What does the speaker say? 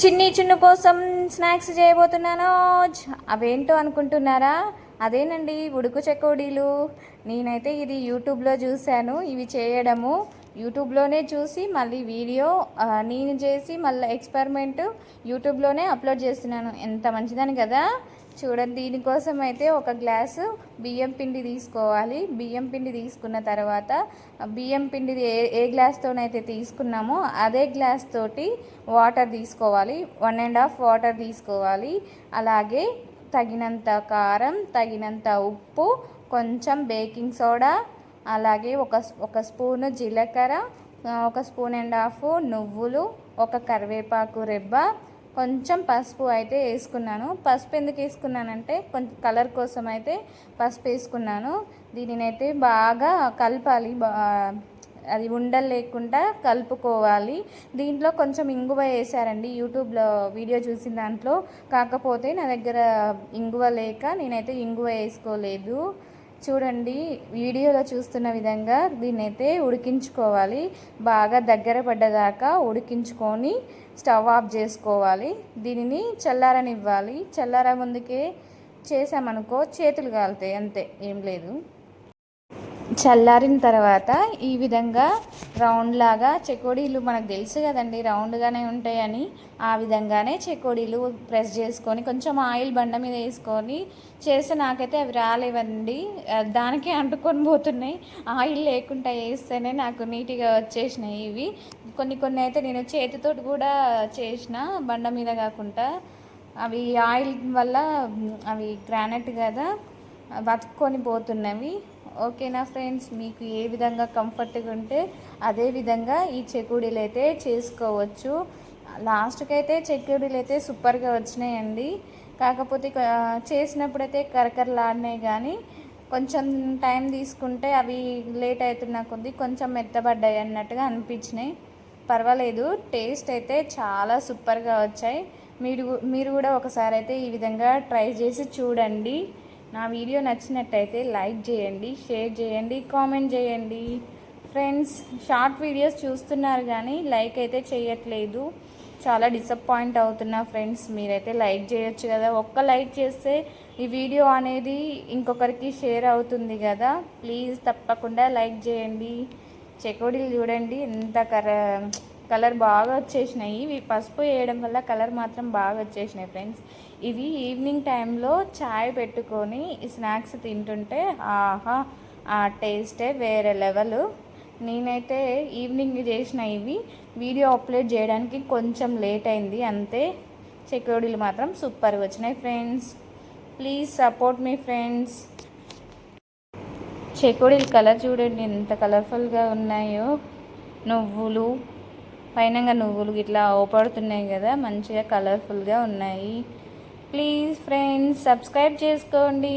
చిన్ని చిన్ను కోసం స్నాక్స్ చేయబోతున్నాను. అవేంటో అనుకుంటున్నారా? అదేనండి ఉడుకు చెకోడీలు. నేనైతే ఇది యూట్యూబ్లో చూశాను ఇవి చేయడము. యూట్యూబ్లోనే చూసి మళ్ళీ వీడియో నేను చేసి మళ్ళీ ఎక్స్పెరిమెంట్ యూట్యూబ్లోనే అప్లోడ్ చేస్తున్నాను. ఎంత మంచిదని కదా? చూడండి దీనికోసం అయితే ఒక గ్లాసు బియ్యం పిండి తీసుకోవాలి. బియ్యం పిండి తీసుకున్న తర్వాత బియ్యం పిండి ఏ ఏ గ్లాస్తోనైతే తీసుకున్నామో అదే గ్లాస్ తోటి వాటర్ తీసుకోవాలి. వన్ అండ్ హాఫ్ వాటర్ తీసుకోవాలి. అలాగే తగినంత కారం తగినంత ఉప్పు కొంచెం బేకింగ్ సోడా అలాగే ఒక ఒక స్పూను జీలకర్ర ఒక స్పూన్ అండ్ హాఫ్ నువ్వులు ఒక కరివేపాకు రెబ్బ కొంచెం పసుపు అయితే వేసుకున్నాను. పసుపు ఎందుకు వేసుకున్నానంటే కొంచెం కలర్ కోసం అయితే పసుపు వేసుకున్నాను. దీనిని అయితే బాగా కలపాలి. అది ఉండలు లేకుండా కలుపుకోవాలి. దీంట్లో కొంచెం ఇంగువ వేసారండి యూట్యూబ్లో వీడియో చూసిన దాంట్లో. కాకపోతే నా దగ్గర ఇంగువ లేక నేనైతే ఇంగువ వేసుకోలేదు. చూడండి వీడియోలో చూస్తున్న విధంగా దీన్నైతే ఉడికించుకోవాలి. బాగా దగ్గర పడ్డదాకా ఉడికించుకొని స్టవ్ ఆఫ్ చేసుకోవాలి. దీనిని చల్లారనివ్వాలి. చల్లార ముందుకే చేసామనుకో చేతులు కాలుతాయి అంతే. ఏం లేదు. చల్లారిన తర్వాత ఈ విధంగా రౌండ్ లాగా చెకోడీలు మనకు తెలుసు కదండి రౌండ్గానే ఉంటాయని. ఆ విధంగానే చెకోడీలు ప్రెస్ చేసుకొని కొంచెం ఆయిల్ బండ మీద వేసుకొని చేస్తే నాకైతే అవి రాలేవండి. దానికే అంటుకొని పోతున్నాయి. ఆయిల్ లేకుండా వేస్తేనే నాకు నీట్గా వచ్చేసినాయి ఇవి. కొన్ని కొన్ని అయితే నేను చేతితో కూడా చేసిన బండ మీద కాకుండా. అవి ఆయిల్ వల్ల అవి గ్రానైట్ కదా బతుక్కొని పోతున్నవి. ఓకేనా ఫ్రెండ్స్ మీకు ఏ విధంగా కంఫర్ట్గా ఉంటే అదే విధంగా ఈ చెకుడీలు అయితే చేసుకోవచ్చు. లాస్ట్కి అయితే చెక్కుడీలు అయితే సూపర్గా వచ్చినాయండి. కాకపోతే చేసినప్పుడు చేసినప్పుడైతే కరకరలాడినాయి కానీ కొంచెం టైం తీసుకుంటే అవి లేట్ అవుతున్న కొద్దీ కొంచెం మెత్తబడ్డాయి అన్నట్టుగా అనిపించినాయి. పర్వాలేదు టేస్ట్ అయితే చాలా సూపర్గా వచ్చాయి. మీరు మీరు కూడా ఒకసారి అయితే ఈ విధంగా ట్రై చేసి చూడండి. నా వీడియో నచ్చినట్టయితే లైక్ చేయండి షేర్ చేయండి కామెంట్ చేయండి. ఫ్రెండ్స్ షార్ట్ వీడియోస్ చూస్తున్నారు కానీ లైక్ అయితే చేయట్లేదు. చాలా డిసప్పాయింట్ అవుతున్నా ఫ్రెండ్స్ మీరైతే లైక్ చేయొచ్చు కదా. ఒక్క లైక్ చేస్తే ఈ వీడియో అనేది ఇంకొకరికి షేర్ అవుతుంది కదా. ప్లీజ్ తప్పకుండా లైక్ చేయండి. చెకోడీలు చూడండి ఎంత కర కలర్ బాగా వచ్చేసినాయి. ఇవి పసుపు వేయడం వల్ల కలర్ మాత్రం బాగా వచ్చేసినాయి ఫ్రెండ్స్. ఇవి ఈవినింగ్ టైంలో చాయ్ పెట్టుకొని స్నాక్స్ తింటుంటే ఆహా ఆ టేస్టే వేరే లెవెల్. నేనైతే ఈవినింగ్ చేసిన ఇవి వీడియో అప్లోడ్ చేయడానికి కొంచెం లేట్ అయింది. అంతే చెకోడీలు మాత్రం సూపర్గా వచ్చినాయి ఫ్రెండ్స్. ప్లీజ్ సపోర్ట్ మీ ఫ్రెండ్స్. చెకోడీలు కలర్ చూడండి ఎంత కలర్ఫుల్గా ఉన్నాయో. నువ్వులు పైనంగా నువ్వులు ఇట్లా ఓపడుతున్నాయి కదా మంచిగా కలర్ఫుల్గా ఉన్నాయి. ప్లీజ్ ఫ్రెండ్స్ సబ్స్క్రైబ్ చేసుకోండి.